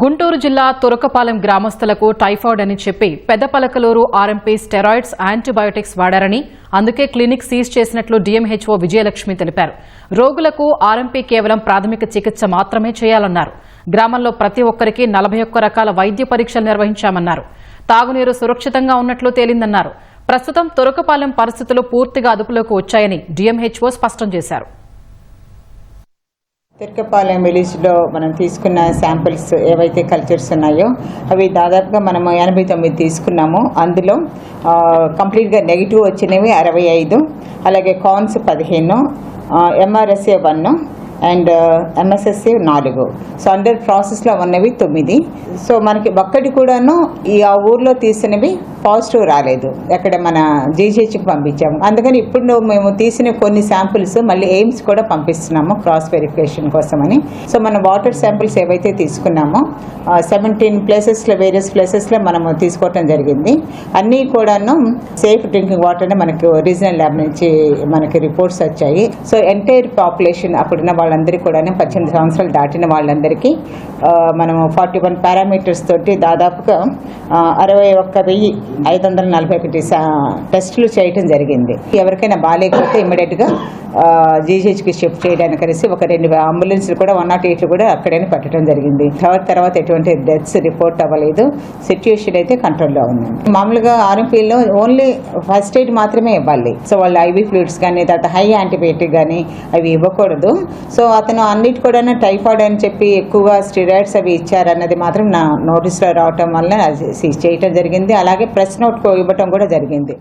గుంటూరు జిల్లా తురకపాలెం గ్రామస్తులకు టైఫాయిడ్ అని చెప్పి పెద్దపలకలూరు ఆర్ఎంపీ స్టెరాయిడ్స్ యాంటీబయోటిక్స్ వాడారని అందుకే క్లినిక్ సీజ్ చేసినట్లు డీఎంహెచ్ఓ విజయలక్ష్మి తెలిపారు. రోగులకు ఆర్ఎంపీ కేవలం ప్రాథమిక చికిత్స మాత్రమే చేయాలన్నారు. గ్రామంలో ప్రతి ఒక్కరికి నలభై ఒక్క రకాల వైద్య పరీక్షలు నిర్వహించామన్నారు. తాగునీరు సురక్షితంగా ఉన్నట్లు తేలిందన్నారు. ప్రస్తుతం తురకపాలెం పరిస్థితులు పూర్తిగా అదుపులోకి వచ్చాయని డీఎంహెచ్ఓ స్పష్టం చేశారు. తిరకపాలెం విలేజ్లో మనం తీసుకున్న శాంపిల్స్ ఏవైతే కల్చర్స్ ఉన్నాయో అవి దాదాపుగా మనము ఎనభై తొమ్మిది తీసుకున్నాము. అందులో కంప్లీట్గా నెగిటివ్ వచ్చినవి అరవై ఐదు అలాగే కాన్స్ పదిహేను ఎంఆర్ఎస్ఏ వన్ అండ్ ఎంఎస్ఎస్ఏ నాలుగు. సో అండర్ ప్రాసెస్లో ఉన్నవి తొమ్మిది. సో మనకి ఒక్కటి కూడాను ఈ ఆ ఊర్లో తీసినవి పాజిటివ్ రాలేదు. ఎక్కడ మన జీజీహెచ్కి పంపించాము. అందుకని ఇప్పుడు మేము తీసిన కొన్ని శాంపిల్స్ మళ్ళీ ఎయిమ్స్ కూడా పంపిస్తున్నాము క్రాస్ వెరిఫికేషన్ కోసమని. సో మన వాటర్ శాంపిల్స్ ఏవైతే తీసుకున్నామో సెవెంటీన్ ప్లేసెస్లో వేరియస్ ప్లేసెస్లో మనము తీసుకోవటం జరిగింది. అన్నీ కూడాను సేఫ్ డ్రింకింగ్ వాటర్ మనకు రీజనల్ ల్యాబ్ నుంచి మనకి రిపోర్ట్స్ వచ్చాయి. సో ఎంటైర్ పాపులేషన్ అప్పుడున్న వాళ్ళందరికీ కూడా పద్దెనిమిది సంవత్సరాలు దాటిన వాళ్ళందరికీ మనము ఫార్టీ వన్ పారామీటర్స్ తోటి దాదాపుగా అరవై ఒక్క వెయ్యి ఐదు వందల నలభై ఒకటి టెస్టులు చేయటం జరిగింది. ఎవరికైనా బాగాలేకపోతే ఇమ్మీడియట్గా జీజీహెచ్కి షిఫ్ట్ చేయడానికి కలిసి ఒక రెండు అంబులెన్స్లు కూడా వన్ నాట్ ఎయిట్లు కూడా అక్కడనే పెట్టడం జరిగింది. తర్వాత తర్వాత ఎటువంటి డెత్స్ రిపోర్ట్ అవ్వలేదు. సిచ్యుయేషన్ అయితే కంట్రోల్లో ఉంది. మామూలుగా ఆర్ఎంపీలో ఓన్లీ ఫస్ట్ ఎయిడ్ మాత్రమే ఇవ్వాలి. సో వాళ్ళు ఐవీ ఫ్లూయిడ్స్ కానీ తర్వాత హై యాంటీబయాటిక్ కానీ అవి ఇవ్వకూడదు. సో అతను అన్నిటి కూడా టైఫాయిడ్ అని చెప్పి ఎక్కువగా స్టిరాయిడ్స్ అవి ఇచ్చారన్నది మాత్రం నా నోటీస్లో రావటం వల్ల చేయటం జరిగింది. అలాగే ప్రెస్ నోట్ ఇవ్వటం కూడా జరిగింది.